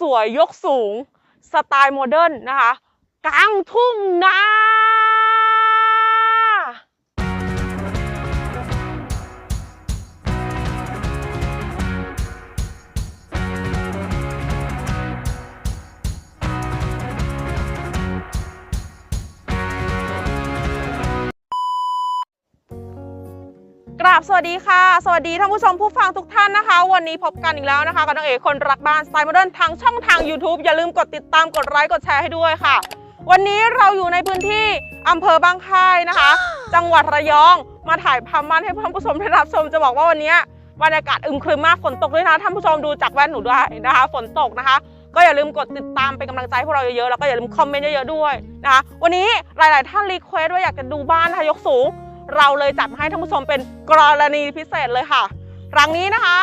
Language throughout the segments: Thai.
สวยยกสูงสไตล์โมเดิร์นนะคะกลางทุ่งนา กราบสวัสดีค่ะ สวัสดีท่านผู้ชมผู้ฟังทุกท่านนะคะ วันนี้พบกันอีกแล้วนะคะกับน้องเอกคนรักบ้านสไตล์โมเดิร์นทางช่องทาง YouTube อย่าลืมกดติดตามกดไลค์กดแชร์ให้ด้วยค่ะ วันนี้เราอยู่ในพื้นที่อำเภอบางค่ายนะคะ จังหวัดระยองมาถ่ายพามบ้านให้ท่านผู้ชมได้รับชมจะบอกว่าวันนี้บรรยากาศอึมครึมมากฝนตกด้วยนะท่านผู้ชมดูจากแว่นหนูด้วยนะคะ ฝนตกนะคะ ก็อย่าลืมกดติดตามเป็นกำลังใจให้พวกเราเยอะๆแล้วก็อย่าลืมคอมเมนต์เยอะๆด้วยนะคะ วันนี้หลาย ๆ ท่านรีเควสต์ว่าอยากจะดูบ้านนะคะยกสูง เราเลยจัดมาให้ท่านผู้ชมเป็นกรณีพิเศษเลยค่ะ หลังนี้นะคะ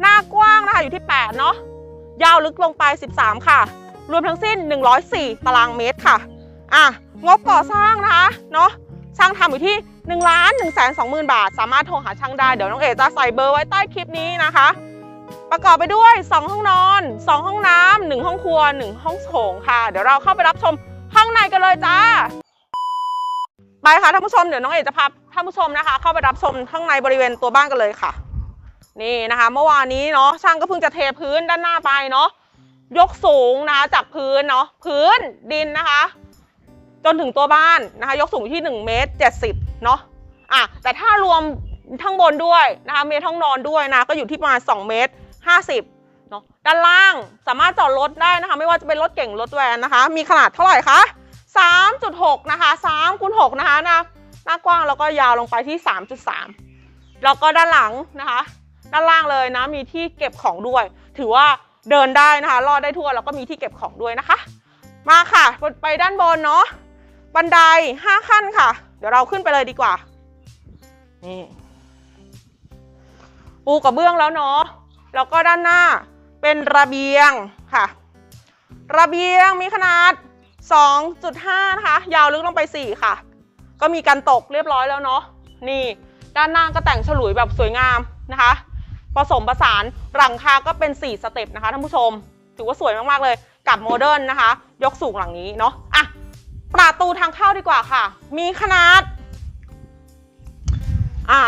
หน้ากว้างนะคะอยู่ที่ 8 เนาะยาวลึกลงไป 13 ค่ะ รวมทั้งสิ้น 104 ตารางเมตรค่ะอะงบก่อสร้างนะคะเนาะช่างทำอยู่ที่1ล้าน1 2 0 0 0 0 บาท สามารถโทรหาช่างได้ เดี๋ยวน้องเอ๋จะใส่เบอร์ไว้ใต้คลิปนี้นะคะ ประกอบไปด้วย 2 ห้องนอน 2 ห้องน้ำ1ห้องครัว 1 ห้องโถงค่ะ เดี๋ยวเราเข้าไปรับชมห้องในกันเลยจ้า ไปค่ะท่านผู้ชมเดี๋ยวน้องเอกจะพาท่านผู้ชมนะคะ เข้าไปรับชมข้างในบริเวณตัวบ้านกันเลยค่ะ นี่นะคะ เมื่อวานนี้เนาะช่างก็เพิ่งจะเทพื้นด้านหน้าไปเนาะยกสูงนะคะจากพื้นเนาะพื้นดินนะคะ จนถึงตัวบ้านนะคะ ยกสูงที่1เมตร70เนาะอะแต่ถ้ารวมทั้งบนด้วยนะคะเมตรห้องนอนด้วยนะก็อยู่ที่ประมาณ2เมตร50เนาะด้านล่างสามารถจอดรถได้นะคะ ไม่ว่าจะเป็นรถเก่งรถแวนนะคะ มีขนาดเท่าไหร่คะ 3.6 นะคะ3คูณ6นะคะหน้าหน้ากว้างแล้วก็ยาวลงไปที่ 3.3 แล้วก็ด้านหลังนะคะ ด้านล่างเลยนะมีที่เก็บของด้วย ถือว่าเดินได้นะคะ รอดได้ทั่วแล้วก็มีที่เก็บของด้วยนะคะ มาค่ะไปด้านบนเนาะบันได 5 ขั้นค่ะ เดี๋ยวเราขึ้นไปเลยดีกว่า นี่ปูกระเบื้องแล้วเนาะ แล้วก็ด้านหน้าเป็นระเบียงค่ะ ระเบียงมีขนาด 2.5 นะคะ ยาวลึกลงไป 4 ค่ะ ก็มีการตกเรียบร้อยแล้วเนาะ นี่ ด้านหน้าก็แต่งฉลุยแบบสวยงามนะคะ ผสมผสานหลังคาก็เป็น 4 สเต็ปนะคะท่านผู้ชม ถือว่าสวยมาก ๆ เลย กับโมเดิร์นนะคะ ยกสูงหลังนี้เนาะ อะ ประตูทางเข้าดีกว่าค่ะ มีขนาด อ่า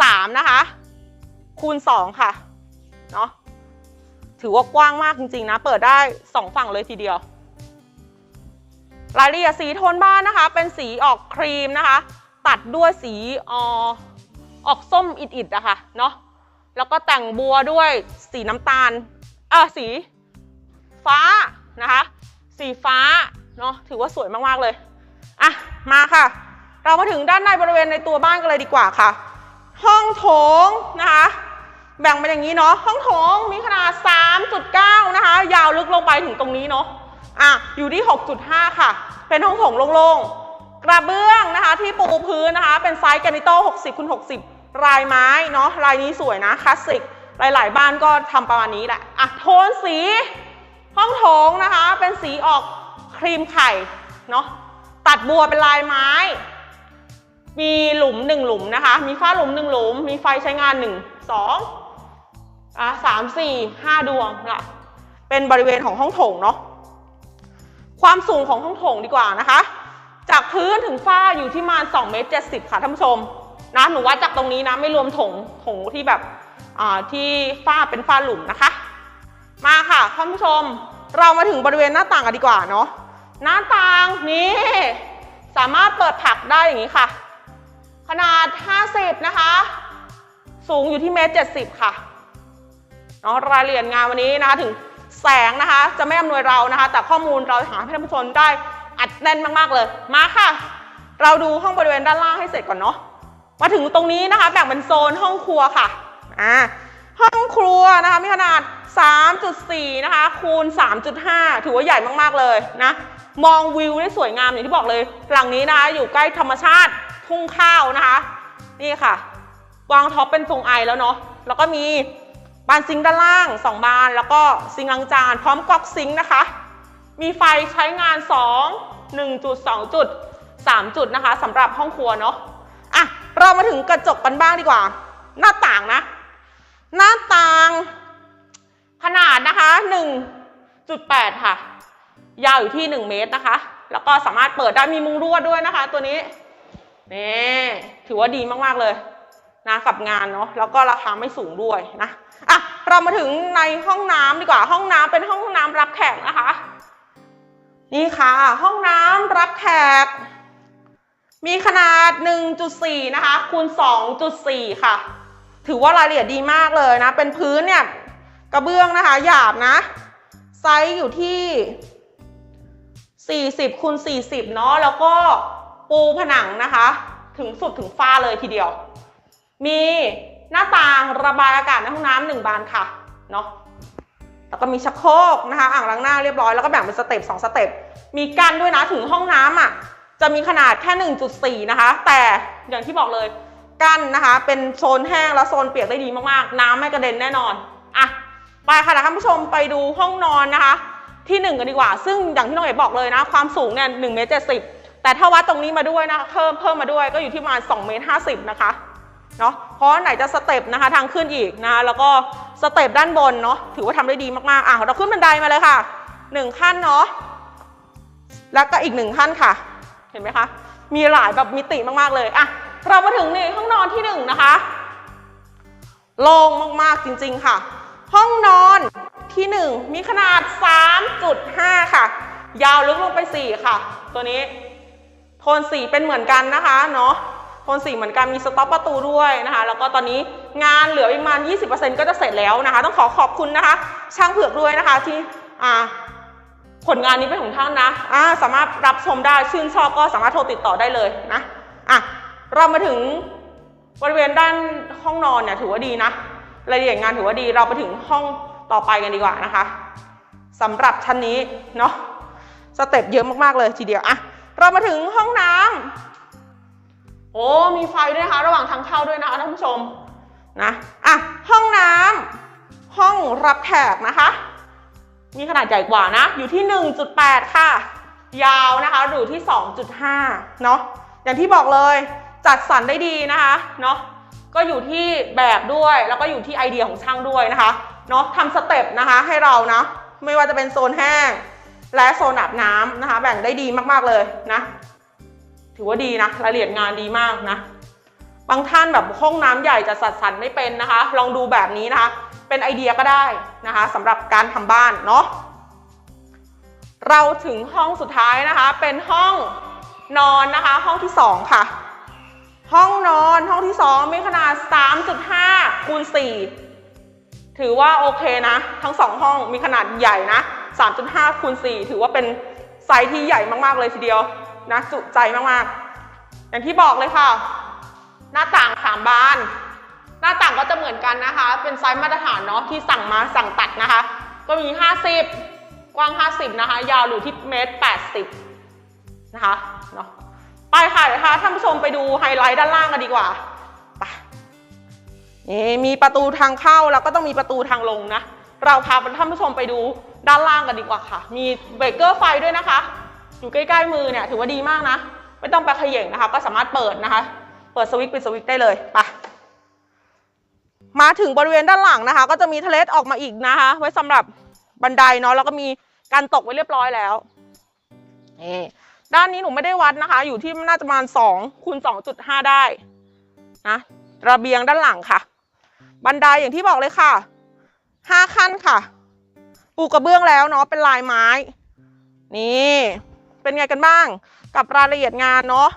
สามนะคะ คูณ 2 ค่ะ เนาะ ถือว่ากว้างมากจริง ๆ นะ เปิดได้ 2 ฝั่งเลยทีเดียว รายละเอียดสีโทนบ้านนะคะ เป็นสีออกครีมนะคะ ตัดด้วยสีออออกส้มอิดๆนะคะเนาะแล้วก็แต่งบัวด้วยสีน้ำตาลเออสีฟ้านะคะ สีฟ้าเนาะถือว่าสวยมากๆเลยอะมาค่ะ เรามาถึงด้านในบริเวณในตัวบ้านกันเลยดีกว่าค่ะ ห้องโถงนะคะ แบ่งเป็นอย่างนี้เนาะห้องโถงมีขนาด 3.9 นะคะ ยาวลึกลงไปถึงตรงนี้เนาะ อะอยู่ที่ 6.5 ค่ะ เป็นห้องโถงโล่งๆ กระเบื้องนะคะที่ปูพื้นนะคะ เป็นไซส์แกนิโต้60คูณ60 ลายไม้เนาะลายนี้สวยนะคลาสสิก หลายๆ บ้านก็ทำประมาณนี้แหละอะโทนสีห้องโถงนะคะ เป็นสีออกครีมไข่เนาะตัดบัวเป็นลายไม้ มีหลุมหนึ่งหลุมนะคะ มีฝ้าหลุมหนึ่งหลุม มีไฟใช้งานหนึ่งสองอะสามสี่ห้าดวงค่ะเป็นบริเวณของห้องโถงเนาะ ความสูงของห้องโถงดีกว่านะคะ จากพื้นถึงฝ้าอยู่ที่ประมาณ2เมตร70 ค่ะท่านผู้ชมนะหนูวัดจากตรงนี้นะไม่รวมถงถงที่แบบอ่าที่ฝ้าเป็นฝ้าหลุมนะคะ มาค่ะท่านผู้ชม เรามาถึงบริเวณหน้าต่างกันดีกว่าเนาะหน้าต่างนี่สามารถเปิดผักได้อย่างนี้ค่ะ ขนาด 50 นะคะ สูงอยู่ที่เมตร 70 ค่ะเนาะรายละเอียดงานวันนี้นะคะถึง แสงนะคะ จะไม่อำนวยเรานะคะ แต่ข้อมูลเราหาให้ท่านผู้ชมได้อัดแน่นมากๆเลย มาค่ะ เราดูห้องบริเวณด้านล่างให้เสร็จก่อนเนาะ มาถึงตรงนี้นะคะ แบ่งเป็นโซนห้องครัวค่ะ อ่า ห้องครัวนะคะมีขนาด 3.4 นะคะ คูณ 3.5 ถือว่าใหญ่มากๆเลยนะ มองวิวได้สวยงามอย่างที่บอกเลย หลังนี้นะคะ อยู่ใกล้ธรรมชาติทุ่งข้าวนะคะ นี่ค่ะ วางท็อปเป็นทรงไอแล้วเนาะ แล้วก็มี บานซิงด้านล่าง 2 บาน แล้วก็ซิงล้างจาน พร้อมก๊อกซิงนะคะ มีไฟใช้งาน 2 1จุด2จุด 3 จุดนะคะสำหรับห้องครัวเนาะอะเรามาถึงกระจกกันบ้างดีกว่า หน้าต่างนะ หน้าต่างขนาดนะคะ2.8ค่ะ ยาวอยู่ที่ 1 เมตรนะคะ แล้วก็สามารถเปิดได้มีมุงรวดด้วยนะคะ ตัวนี้นี่ถือว่าดีมาก ๆ เลย นะกับงานเนาะแล้วก็ราคาไม่สูงด้วยนะอะเรามาถึงในห้องน้ำดีกว่าห้องน้ำเป็นห้องน้ำรับแขกนะคะ นี่ค่ะ ห้องน้ำรับแขก มีขนาด 1.4 นะคะคูณ 2.4 ค่ะ ถือว่ารายละเอียดดีมากเลยนะ เป็นพื้นเนี่ยกระเบื้องนะคะ หยาบนะ ไซส์อยู่ที่ 40คูณ40 เนาะแล้วก็ปูผนังนะคะ ถึงสุดถึงฟ้าเลยทีเดียว มีหน้าต่างระบายอากาศในห้องน้ำหนึ่งบานค่ะเนาะแล้วก็มีชักโครกนะคะอ่างล้างหน้าเรียบร้อยแล้วก็แบ่งเป็นสเต็ปสองสเต็ปมีกั้นด้วยนะถึงห้องน้ำอะจะมีขนาดแค่ 1.4 นะคะ แต่อย่างที่บอกเลยกั้นนะคะ เป็นโซนแห้งและโซนเปียกได้ดีมากๆ น้ำไม่กระเด็นแน่นอนอะไปค่ะท่านผู้ชมไปดูห้องนอนนะคะ ที่หนึ่งกันดีกว่า ซึ่งอย่างที่น้องเอ๋บอกเลยนะ ความสูงเนี่ยหนึ่งเมตรเจ็ดสิบแต่ถ้าวัดตรงนี้มาด้วยนะคะเพิ่มเพิ่มมาด้วยก็อยู่ที่ประมาณ2เมตรห้าสิบนะคะ เนาะเพราะไหนจะสเต็ปนะคะทางขึ้นอีกนะแล้วก็สเต็ปด้านบนเนาะถือว่าทำได้ดีมากๆอะเราขึ้นบันไดมาเลยค่ะหนึ่งขั้นเนาะแล้วก็อีกหนึ่งขั้นค่ะ เห็นไหมคะ มีหลายแบบมิติมากๆเลยอะเรามาถึงนี่ห้องนอนที่หนึ่งนะคะโล่งมากๆจริง ๆค่ะ ห้องนอนที่หนึ่งมีขนาด 3.5 ค่ะ ยาวลึกลงไป 4 ค่ะ ตัวนี้โทนสีเป็นเหมือนกันนะคะเนาะ นสีเหมือนกันมีสต็อปประตูด้วยนะคะ แล้วก็ตอนนี้งานเหลือประมาณ 20%ก็จะเสร็จแล้วนะคะ ต้องขอขอบคุณนะคะ ช่างเผือกด้วยนะคะที่อ่าผลงานนี้เป็นของท่านนะอ่าสามารถรับชมได้ชื่นชอบก็สามารถโทรติดต่อได้เลยนะอะเรามาถึงบริเวณด้านห้องนอนเนี่ยถือว่าดีนะรายละเอียดงานถือว่าดีเราไปถึงห้องต่อไปกันดีกว่านะคะสำหรับชั้นนี้เนาะสเต็ปเยอะมากๆเลยทีเดียวอะเรามาถึงห้องน้ำ อ้มีไฟด้วยนะคะ ระหว่างทางเข้าด้วยนะคะท่านผู้ชมนะอะห้องน้ำห้องรับแขกนะคะมีขนาดใหญ่กว่านะ อยู่ที่ 1.8 ค่ะ ยาวนะคะอยู่ที่ 2.5 เนาะอย่างที่บอกเลยจัดสรรได้ดีนะคะเนาะก็อยู่ที่แบบด้วยแล้วก็อยู่ที่ไอเดียของช่างด้วยนะคะเนาะทำสเต็ปนะคะให้เรานะไม่ว่าจะเป็นโซนแห้งและโซนอาบน้ำนะคะ แบ่งได้ดีมากๆเลยนะ ถือว่าดีนะรายละเอียดงานดีมากนะ บางท่านแบบห้องน้ำใหญ่จะจัดสรรไม่เป็นนะคะ ลองดูแบบนี้นะคะ เป็นไอเดียก็ได้นะคะสำหรับการทำบ้านเนาะเราถึงห้องสุดท้ายนะคะ เป็นห้องนอนนะคะ ห้องที่ 2 ค่ะ ห้องนอนห้องที่ 2 มีขนาด 3.5คูณ4ถือว่าโอเคนะ ทั้ง 2 ห้องมีขนาดใหญ่นะ 3.5คูณ4ถือว่าเป็นไซส์ที่ใหญ่มาก ๆ เลยทีเดียว นะจุใจมากๆ อย่างที่บอกเลยค่ะ หน้าต่างสามบาน หน้าต่างก็จะเหมือนกันนะคะ เป็นไซส์มาตรฐานเนาะที่สั่งมาสั่งตัดนะคะ ก็มี 50 กว้าง 50 นะคะ ยาวอยู่ที่เมตร 80 นะคะเนาะไปค่ะเดี๋ยวค่ะท่านผู้ชมไปดูไฮไลท์ด้านล่างกันดีกว่าไปนี่มีประตูทางเข้าแล้วก็ต้องมีประตูทางลงนะ เราพาท่านผู้ชมไปดูด้านล่างกันดีกว่าค่ะ มีเบรกเกอร์ไฟด้วยนะคะ อยู่ใกล้ๆมือเนี่ยถือว่าดีมากนะ ไม่ต้องไปขย่งนะคะ ก็สามารถเปิดนะคะ เปิดสวิตช์ปิดสวิตช์ได้เลยไปมาถึงบริเวณด้านหลังนะคะ ก็จะมีเทเลสออกมาอีกนะคะ ไว้สำหรับบันไดเนาะแล้วก็มีการตกไว้เรียบร้อยแล้วนี่ด้านนี้หนูไม่ได้วัดนะคะ อยู่ที่น่าจะประมาณ2คูณ2.5 ได้นะระเบียงด้านหลังค่ะ บันไดอย่างที่บอกเลยค่ะ 5 ขั้นค่ะ ปูกระเบื้องแล้วเนาะเป็นลายไม้ นี่ เป็นไงกันบ้าง กับรายละเอียดงานเนาะ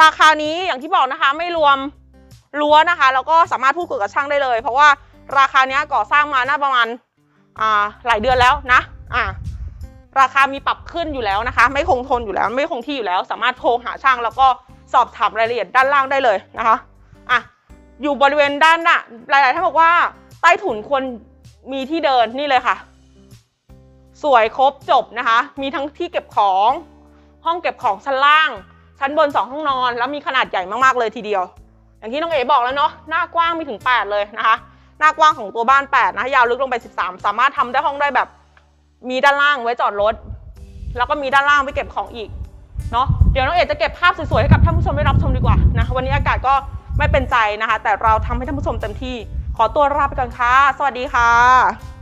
ราคานี้อย่างที่บอกนะคะไม่รวมรั้วนะคะแล้วก็สามารถพูดคุยกับช่างได้เลย เพราะว่าราคาเนี้ยก่อสร้างมาน่าประมาณอ่าหลายเดือนแล้วนะอ่าราคามีปรับขึ้นอยู่แล้วนะคะ ไม่คงทนอยู่แล้ว ไม่คงที่อยู่แล้ว สามารถโทรหาช่างแล้วก็สอบถามรายละเอียดด้านล่างได้เลยนะคะอะอยู่บริเวณด้านน่ะหลายๆท่านบอกว่าใต้ถุนควรมีที่เดินนี่เลยค่ะ สวยครบจบนะคะ มีทั้งที่เก็บของ ห้องเก็บของชั้นล่าง ชั้นบนสองห้องนอน แล้วมีขนาดใหญ่มากๆเลยทีเดียว อย่างที่น้องเอ๋บอกแล้วเนาะหน้ากว้างมีถึง 8 เลยนะคะ หน้ากว้างของตัวบ้าน 8 นะยาวลึกลงไป 13 สามารถทำได้ห้องได้แบบ มีด้านล่างไว้จอดรถ แล้วก็มีด้านล่างไว้เก็บของอีกเนาะเดี๋ยวน้องเอ๋จะเก็บภาพสวยๆให้กับท่านผู้ชมได้รับชมดีกว่านะวันนี้อากาศก็ไม่เป็นใจนะคะ แต่เราทำให้ท่านผู้ชมเต็มที่ ขอตัวลาไปก่อนค่ะ สวัสดีค่ะ